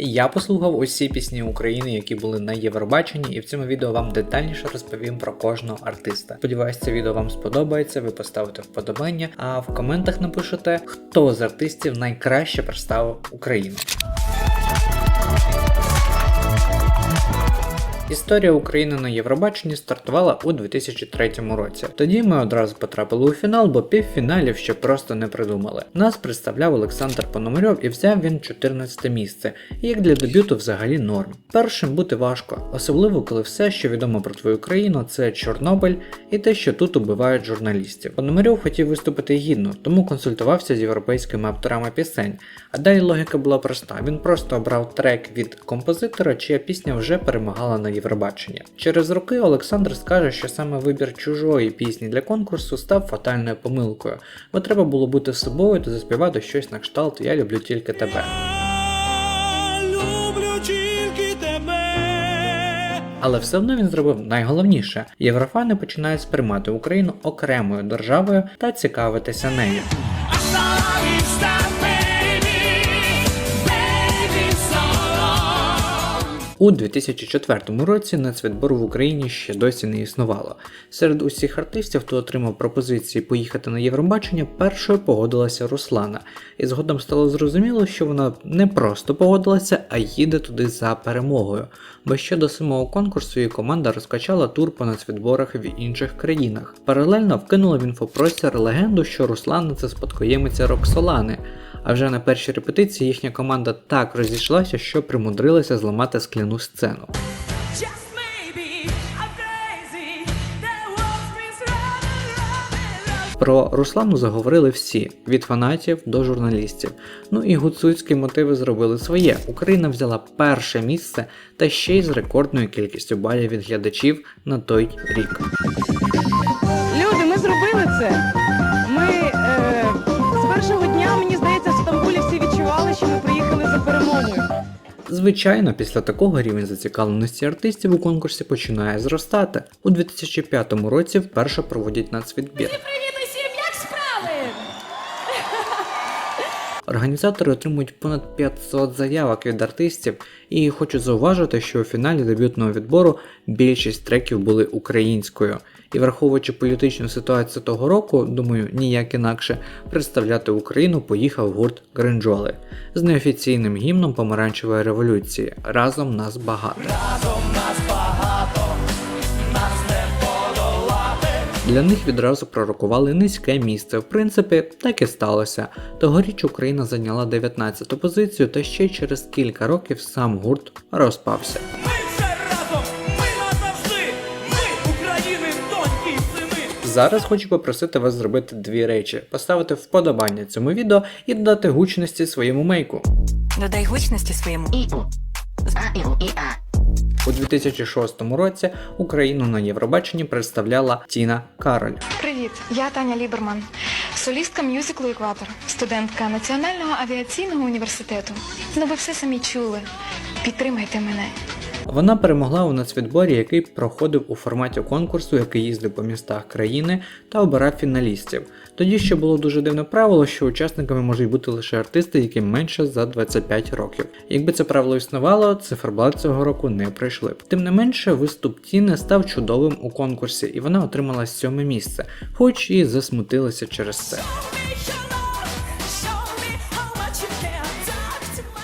Я послухав усі пісні України, які були на Євробаченні, і в цьому відео вам детальніше розповім про кожного артиста. Сподіваюсь, це відео вам сподобається, ви поставите вподобання, а в коментах напишете, хто з артистів найкраще представив Україну. Історія України на Євробаченні стартувала у 2003 році. Тоді ми одразу потрапили у фінал, бо півфіналів ще просто не придумали. Нас представляв Олександр Пономарьов і взяв він 14 місце, як для дебюту взагалі норм. Першим бути важко, особливо коли все, що відомо про твою країну, це Чорнобиль і те, що тут убивають журналістів. Пономарьов хотів виступити гідно, тому консультувався з європейськими авторами пісень. А далі логіка була проста: він просто обрав трек від композитора, чия пісня вже перемагала на Євробаченні. Через роки Олександр скаже, що саме вибір чужої пісні для конкурсу став фатальною помилкою, бо треба було бути собою та заспівати щось на кшталт Я люблю тільки тебе. люблю тільки тебе. Але все одно він зробив найголовніше: єврофани починають сприймати Україну окремою державою та цікавитися нею. У 2004 році нацвідбору в Україні ще досі не існувало. Серед усіх артистів, хто отримав пропозиції поїхати на Євробачення, першою погодилася Руслана, і згодом стало зрозуміло, що вона не просто погодилася, а їде туди за перемогою. Бо ще до самого конкурсу її команда розкачала тур по нацвідборах в інших країнах. Паралельно вкинула в інфопростір легенду, що Руслана це спадкоємиця Роксолани. А вже на першій репетиції їхня команда так розійшлася, що примудрилася зламати скляну сцену. Про Руслану заговорили всі від фанатів до журналістів. Ну і гуцульські мотиви зробили своє. Україна взяла перше місце та ще й з рекордною кількістю балів від глядачів на той рік. Що ми приїхали за перемогою. Звичайно, після такого рівень зацікавленості артистів у конкурсі починає зростати. У 2005 році вперше проводять нацвідбір. Привіт усім, як справи? Організатори отримують понад 500 заявок від артистів, і хочу зауважити, що у фіналі дебютного відбору більшість треків були українською. І враховуючи політичну ситуацію того року, думаю, ніяк інакше представляти Україну поїхав гурт Гринджоли з неофіційним гімном помаранчевої революції. Разом нас багато. Для них відразу пророкували низьке місце. В принципі, так і сталося. Тогоріч Україна зайняла 19-ту позицію, та ще через кілька років сам гурт розпався. Ми все разом, ми назавжди. Ми України, доньки і. Зараз хочу попросити вас зробити дві речі: поставити вподобання цьому відео і додати гучності своєму мейку. Додай гучності своєму. У 2006 році Україну на Євробаченні представляла Тіна Кароль. Привіт, я Таня Ліберман, солістка мюзиклу Екватор, студентка Національного авіаційного університету. Ну ви все самі чули. Підтримайте мене. Вона перемогла у нацвідборі, який проходив у форматі конкурсу, який їздив по містах країни та обирав фіналістів. Тоді ще було дуже дивне правило, що учасниками можуть бути лише артисти, яким менше за 25 років. Якби це правило існувало, циферблат цього року не пройшли б. Тим не менше, виступ Тіни став чудовим у конкурсі, і вона отримала сьоме місце, хоч і засмутилася через це.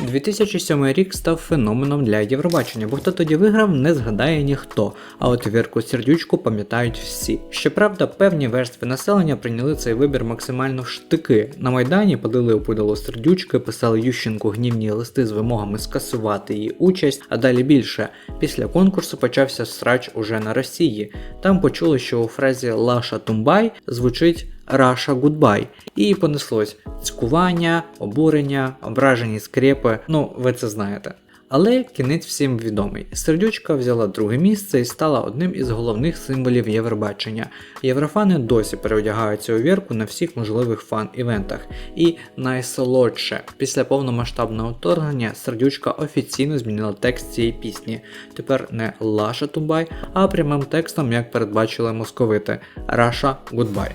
2007 рік став феноменом для Євробачення, бо хто тоді виграв, не згадає ніхто. А от Вірку Сердючку пам'ятають всі. Щоправда, певні верстви населення прийняли цей вибір максимально в штики. На майдані подали опудало сердючки, писали Ющенку гнівні листи з вимогами скасувати її участь. А далі більше. Після конкурсу почався срач уже на Росії. Там почули, що у фразі Лаша Тумбай звучить. Раша Гудбай. І понеслось цькування, обурення, ображені скрепи. Ну, ви це знаєте. Але кінець всім відомий. Сердючка взяла друге місце і стала одним із головних символів Євробачення. Єврофани досі переодягаються у вірку на всіх можливих фан-івентах. І найсолодше, після повномасштабного вторгнення сердючка офіційно змінила текст цієї пісні. Тепер не Лаша Тумбай, а прямим текстом, як передбачили московити Раша Гудбай.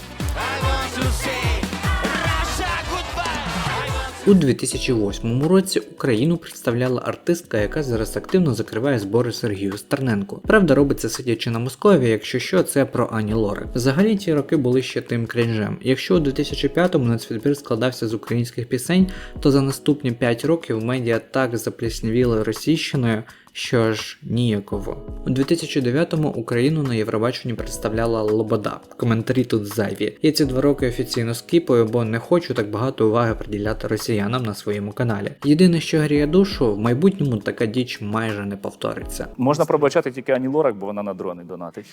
У 2008 році Україну представляла артистка, яка зараз активно закриває збори Сергію Стерненку. Правда, робиться сидячи на Москові, якщо що, це про Ані Лорак. Взагалі ті роки були ще тим крінжем. Якщо у 2005-му нацвідбір складався з українських пісень, то за наступні 5 років медіа так запліснявіли російщиною, що ж ніяково. У 2009-му Україну на Євробаченні представляла Лобода. Коментарі тут зайві. Я ці два роки офіційно скіпаю, бо не хочу так багато уваги приділяти росіянам на своєму каналі. Єдине, що гріє душу, в майбутньому така діч майже не повториться. Можна пробачати тільки Ані Лорак, бо вона на дрони донатить.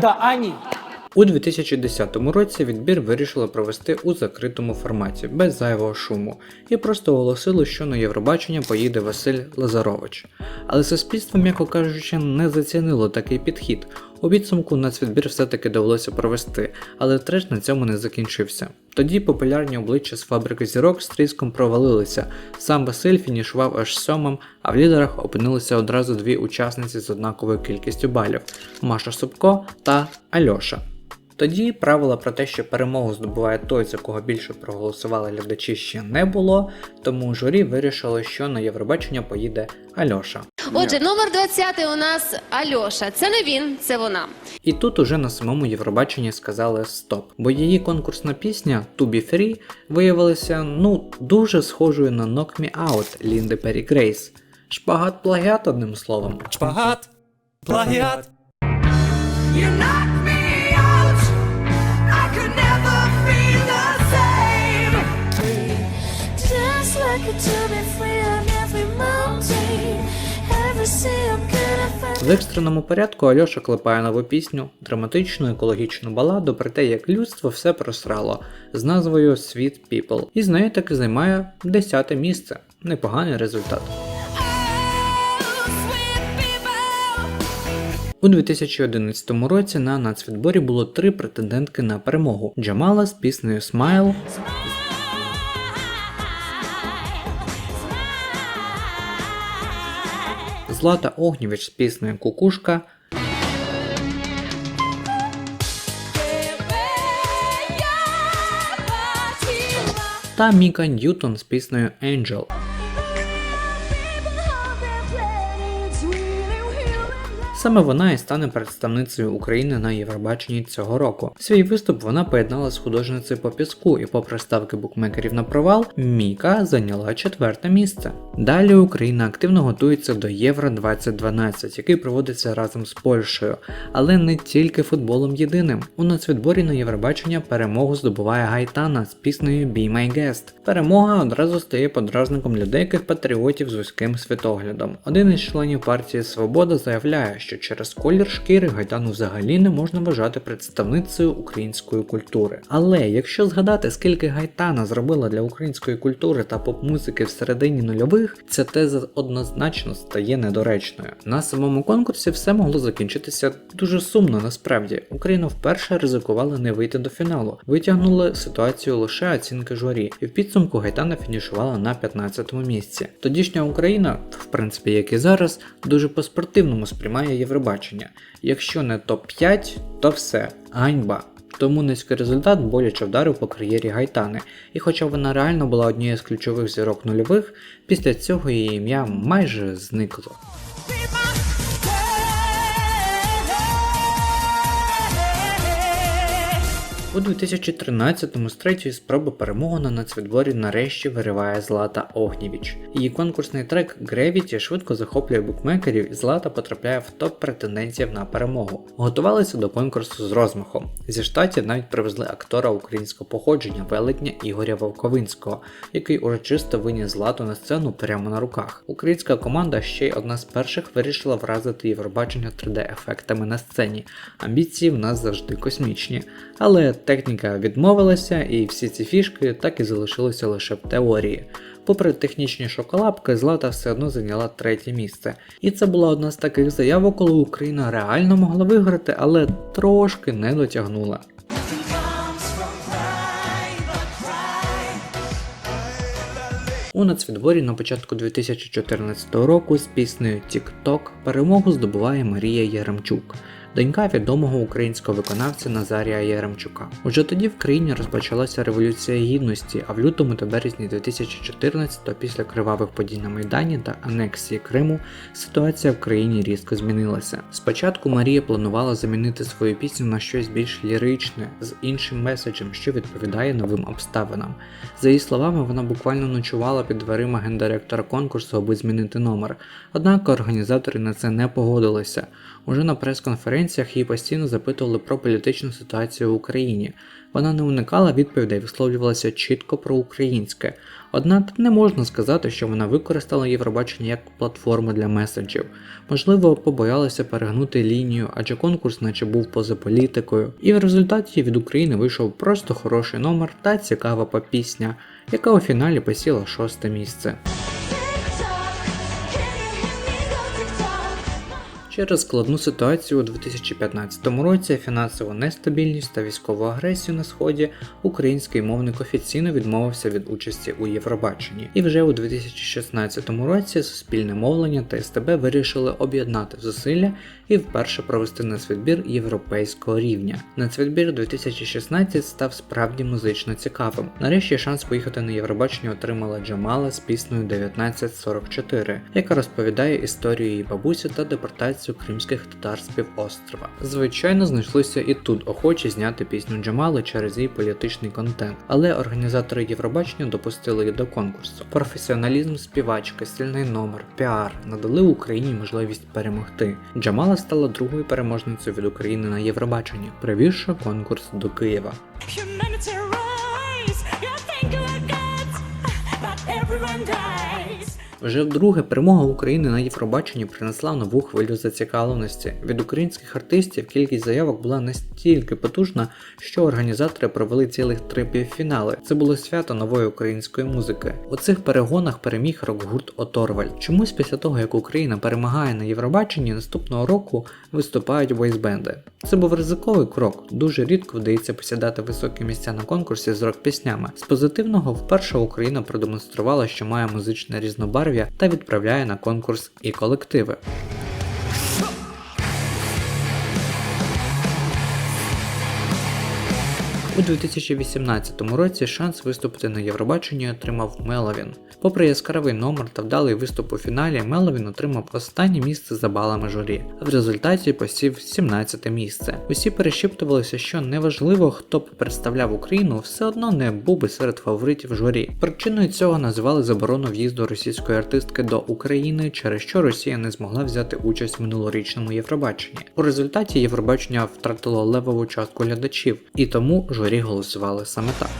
Да, Ані. У 2010 році відбір вирішили провести у закритому форматі, без зайвого шуму, і просто оголосили, що на Євробачення поїде Василь Лазарович. Але суспільство, м'яко кажучи, не зацінило такий підхід. У підсумку нацвідбір все-таки довелося провести, але треш на цьому не закінчився. Тоді популярні обличчя з фабрики зірок з тріском провалилися. Сам Василь фінішував аж сьомим, а в лідерах опинилися одразу дві учасниці з однаковою кількістю балів Маша Собко та Альоша. Тоді правила про те, що перемогу здобуває той, за кого більше проголосували глядачі, ще не було, тому журі вирішило, що на Євробачення поїде Альоша. Отже, номер 20 у нас Альоша. Це не він, це вона. І тут уже на самому Євробаченні сказали стоп, бо її конкурсна пісня To Be Free виявилася ну дуже схожою на Knock Me Out Лінди Пері Грейс. Шпагат плагіат одним словом. Шпагат. Плагіат. You knock В екстреному порядку Альоша клепає нову пісню, драматичну екологічну баладу про те, як людство все просрало з назвою Sweet People. І з нею таки займає 10 місце. Непоганий результат. У 2011 році на нацвідборі було три претендентки на перемогу: Джамала з піснею Smile, Злата Огнєвич з піснею Кукушка та Міка Ньютон з піснею Angel. Саме вона і стане представницею України на Євробаченні цього року. Свій виступ вона поєднала з художницею по піску, і попри ставки букмекерів на провал, Міка зайняла четверте місце. Далі Україна активно готується до Євро 2012, який проводиться разом з Польщею, але не тільки футболом єдиним. У нацвідборі на Євробачення перемогу здобуває Гайтана з піснею Be My Guest. Перемога одразу стає подразником для деяких патріотів з вузьким світоглядом. Один із членів партії Свобода заявляє, що через колір шкіри Гайтану взагалі не можна вважати представницею української культури. Але якщо згадати, скільки Гайтана зробила для української культури та поп-музики в нульових, ця теза однозначно стає недоречною. На самому конкурсі все могло закінчитися дуже сумно. Насправді Україна вперше ризикувала не вийти до фіналу, витягнули ситуацію лише оцінки журі, і в підсумку Гайтана фінішувала на 15-му місці. Тодішня Україна, в принципі, як і зараз, дуже по-спортивному сприймає Євробачення. Якщо не топ-5, то все, ганьба. Тому низький результат боляче вдарив по кар'єрі Гайтани, і хоча вона реально була однією з ключових зірок нульових, після цього її ім'я майже зникло. У 2013-му з третьої спроби перемогу на нацвідборі нарешті вириває Злата Огнєвіч. Її конкурсний трек Gravity швидко захоплює букмекерів і Злата потрапляє в топ претендентів на перемогу. Готувалися до конкурсу з розмахом. Зі штатів навіть привезли актора українського походження велетня Ігоря Вовковинського, який урочисто виніс Злату на сцену прямо на руках. Українська команда ще й одна з перших вирішила вразити Євробачення 3D-ефектами на сцені. Амбіції в нас завжди космічні. Але техніка відмовилася, і всі ці фішки так і залишилися лише в теорії. Попри технічні шоколапки, Злата все одно зайняла третє місце. І це була одна з таких заявок, коли Україна реально могла виграти, але трошки не дотягнула. У нацвідборі на початку 2014 року з піснею TikTok перемогу здобуває Марія Яремчук. Донька відомого українського виконавця Назарія Яремчука. Уже тоді в країні розпочалася революція гідності, а в лютому та березні 2014-го, після кривавих подій на Майдані та анексії Криму ситуація в країні різко змінилася. Спочатку Марія планувала замінити свою пісню на щось більш ліричне з іншим меседжем, що відповідає новим обставинам. За її словами, вона буквально ночувала під дверима гендиректора конкурсу, аби змінити номер. Однак організатори на це не погодилися. Уже на прес-конференціях її постійно запитували про політичну ситуацію в Україні. Вона не уникала відповідей, висловлювалася чітко про українське. Однак не можна сказати, що вона використала Євробачення як платформу для меседжів. Можливо, побоялася перегнути лінію, адже конкурс наче був поза політикою. І в результаті від України вийшов просто хороший номер та цікава попісня, яка у фіналі посіла шосте місце. Через складну ситуацію у 2015 році, фінансову нестабільність та військову агресію на сході, український мовник офіційно відмовився від участі у Євробаченні. І вже у 2016 році суспільне мовлення та СТБ вирішили об'єднати зусилля і вперше провести нацвідбір європейського рівня. Нацвідбір 2016 став справді музично цікавим. Нарешті шанс поїхати на Євробачення отримала Джамала з піснею 1944, яка розповідає історію її бабусі та депортацію кримських татар з півострова. Звичайно, знайшлися і тут охочі зняти пісню Джамали через її політичний контент, але організатори Євробачення допустили її до конкурсу. Професіоналізм співачки, сильний номер, піар надали Україні можливість перемогти. Джамала стала другою переможницею від України на Євробаченні, привівши конкурс до Києва. Вже вдруге перемога України на Євробаченні принесла нову хвилю зацікавленості. Від українських артистів кількість заявок була настільки потужна, що організатори провели цілих три півфінали. Це було свято нової української музики. У цих перегонах переміг рок-гурт Оторваль. Чомусь після того, як Україна перемагає на Євробаченні, наступного року виступають войсбенди. Це був ризиковий крок. Дуже рідко вдається посідати високі місця на конкурсі з рок-піснями. З позитивного вперше Україна продемонструвала, що має музичне різнобарв'я та відправляє на конкурс і колективи. У 2018 році шанс виступити на Євробаченні отримав Меловін. Попри яскравий номер та вдалий виступ у фіналі, Меловін отримав останнє місце за балами журі. а В результаті посів 17 місце. Усі перешіптувалися, що неважливо, хто б представляв Україну, все одно не був би серед фаворитів журі. Причиною цього називали заборону в'їзду російської артистки до України, через що Росія не змогла взяти участь в минулорічному Євробаченні. У результаті Євробачення втратило левову частку глядачів, і тому журі голосували саме так.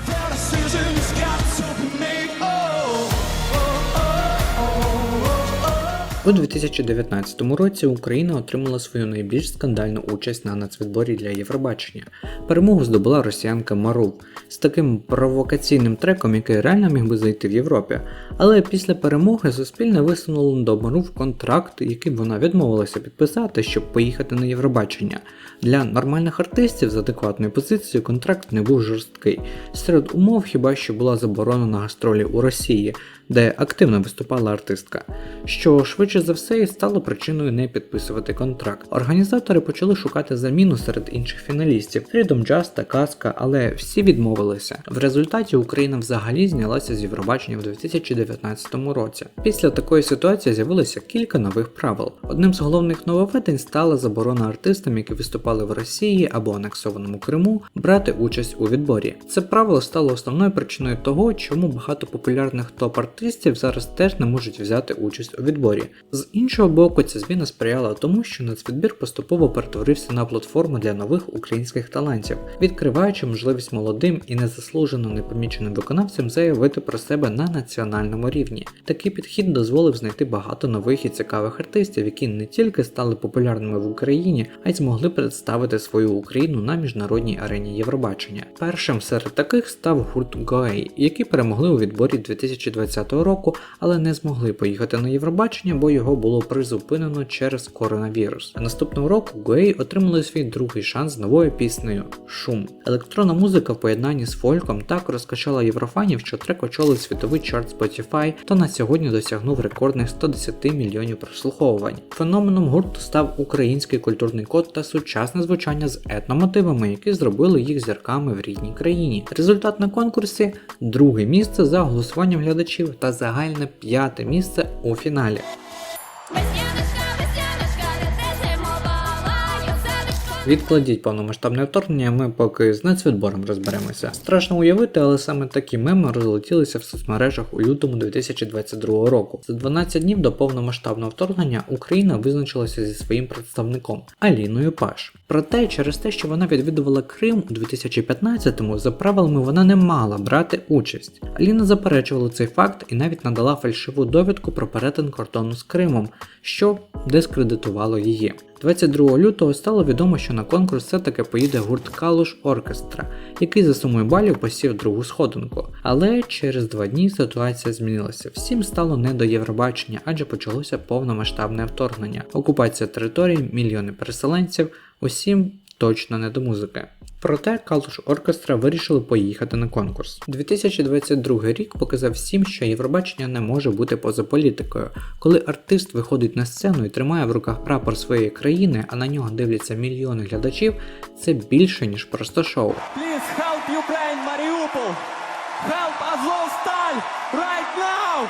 У 2019 році Україна отримала свою найбільш скандальну участь на нацвідборі для Євробачення. Перемогу здобула росіянка Марув з таким провокаційним треком, який реально міг би зайти в Європі. Але після перемоги Суспільне висунуло до Марув контракт, який вона відмовилася підписати, щоб поїхати на Євробачення. Для нормальних артистів з адекватною позицією контракт не був жорсткий. Серед умов хіба що була заборона на гастролі у Росії, де активно виступала артистка, що швидше за все і стало причиною не підписувати контракт. Організатори почали шукати заміну серед інших фіналістів Freedom Just та Казка, але всі відмовилися. В результаті Україна взагалі знялася з Євробачення в 2019 році. Після такої ситуації з'явилося кілька нових правил. Одним з головних нововведень стала заборона артистам, які виступали в Росії або анексованому Криму, брати участь у відборі. Це правило стало основною причиною того, чому багато популярних топ-артистів зараз теж не можуть взяти участь у відборі. З іншого боку, ця зміна сприяла тому, що нацвідбір поступово перетворився на платформу для нових українських талантів, відкриваючи можливість молодим і незаслужено непоміченим виконавцям заявити про себе на національному рівні. Такий підхід дозволив знайти багато нових і цікавих артистів, які не тільки стали популярними в Україні, а й змогли представити свою Україну на міжнародній арені Євробачення. Першим серед таких став гурт Гоей, які перемогли у відборі 2020 року, але не змогли поїхати на Євробачення, бо його було призупинено через коронавірус. А наступного року Гуей отримали свій другий шанс з новою піснею Шум. Електронна музика в поєднанні з фольком так розкачала єврофанів, що трек очолив світовий чарт Spotify та на сьогодні досягнув рекордних 110 мільйонів прослуховувань. Феноменом гурту став український культурний код та сучасне звучання з етномотивами, які зробили їх зірками в рідній країні. Результат на конкурсі друге місце за голосуванням глядачів та загальне п'яте місце у фіналі. Відкладіть повномасштабне вторгнення, ми поки з нацвідбором розберемося. Страшно уявити, але саме такі меми розлетілися в соцмережах у лютому 2022 року. За 12 днів до повномасштабного вторгнення Україна визначилася зі своїм представником Аліною Паш. Проте, через те, що вона відвідувала Крим у 2015-му, за правилами вона не мала брати участь. Аліна заперечувала цей факт і навіть надала фальшиву довідку про перетин кордону з Кримом, що дискредитувало її. 22 лютого стало відомо, що на конкурс все-таки поїде гурт Калуш Оркестра, який за сумою балів посів другу сходинку. Але через два дні ситуація змінилася. Всім стало не до Євробачення, адже почалося повномасштабне вторгнення, окупація територій, мільйони переселенців, усім точно не до музики. Проте Калуш Оркестра вирішили поїхати на конкурс. 2022 рік показав всім, що Євробачення не може бути поза політикою. Коли артист виходить на сцену і тримає в руках прапор своєї країни, а на нього дивляться мільйони глядачів, це більше ніж просто шоу. Please help Ukraine, Mariupol. Help Azovstal right now.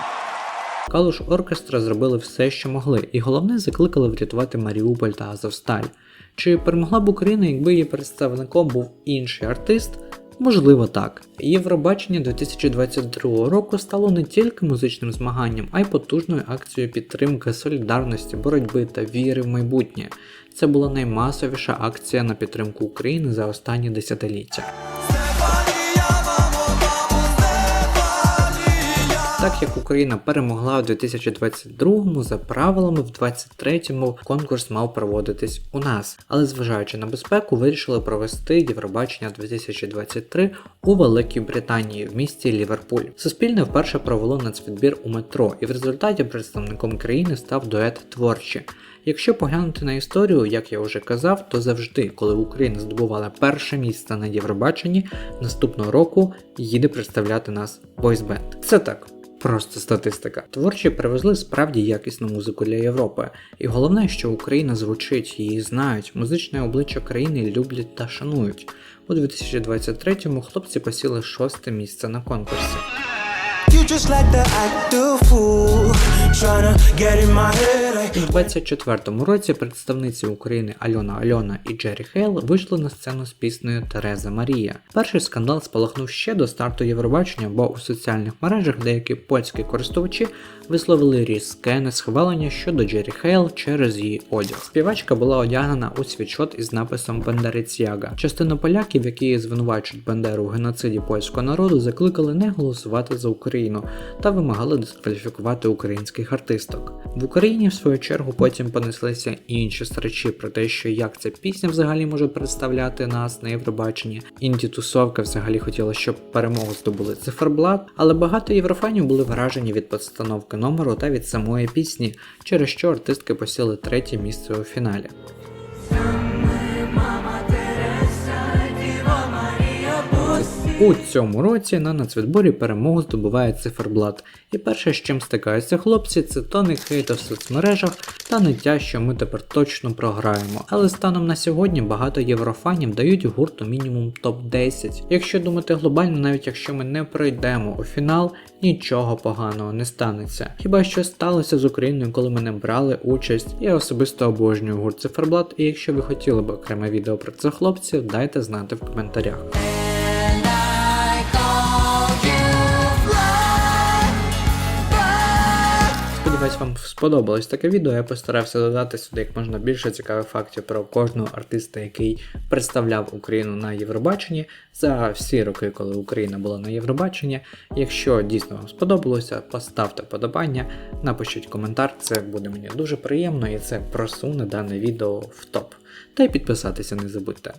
Калуш Оркестра зробили все, що могли, і головне закликали врятувати Маріуполь та Азовсталь. Чи перемогла б Україна, якби її представником був інший артист? Можливо, так. Євробачення 2022 року стало не тільки музичним змаганням, а й потужною акцією підтримки солідарності, боротьби та віри в майбутнє. Це була наймасовіша акція на підтримку України за останні десятиліття. Так як Україна перемогла у 2022-му, за правилами в 2023-му конкурс мав проводитись у нас, але зважаючи на безпеку, вирішили провести Євробачення 2023 у Великій Британії в місті Ліверпуль. Суспільне вперше провело нацвідбір у метро, і в результаті представником країни став дует творчі. Якщо поглянути на історію, як я вже казав, то завжди, коли Україна здобувала перше місце на Євробаченні, наступного року їде представляти нас бойсбенд. Це так. Просто статистика. Творчі привезли справді якісну музику для Європи. І головне, що Україна звучить, її знають, музичне обличчя країни люблять та шанують. У 2023-му хлопці посіли шосте місце на конкурсі. You just like the act a fool, tryna get in my head like У 24-му році представниці України Альона Альона і Джері Хейл вийшли на сцену з піснею Тереза Марія. Перший скандал спалахнув ще до старту Євробачення, бо у соціальних мережах деякі польські користувачі висловили різке несхвалення щодо Джері Хейл через її одяг. Співачка була одягнена у світшот із написом Бендерицяга. Частину поляків, які звинувачують Бендеру у геноциді польського народу, закликали не голосувати за Україну та вимагали дискваліфікувати українських артисток. В Україні, в свою чергу, потім понеслися інші срачі про те, що як ця пісня взагалі може представляти нас на Євробаченні. Інді тусовка взагалі хотіла, щоб перемогу здобули циферблат, але багато єврофанів були вражені від постановки номеру та від самої пісні, через що артистки посіли третє місце у фіналі. У цьому році на нацвідборі перемогу здобуває циферблат. І перше, з чим стикаються хлопці, це тони хейта в соцмережах та ниття, що ми тепер точно програємо. Але станом на сьогодні багато єврофанів дають гурту мінімум топ-10. Якщо думати глобально, навіть якщо ми не пройдемо у фінал, нічого поганого не станеться. Хіба що сталося з Україною, коли ми не брали участь. Я особисто обожнюю гурт циферблат, і якщо ви хотіли б окреме відео про цих хлопців, дайте знати в коментарях. Сподіваюсь, вам сподобалось таке відео. Я постарався додати сюди як можна більше цікавих фактів про кожного артиста, який представляв Україну на Євробаченні за всі роки, коли Україна була на Євробаченні. Якщо дійсно вам сподобалося, поставте подобання, напишіть коментар, це буде мені дуже приємно і це просуне дане відео в топ. Та й підписатися не забудьте.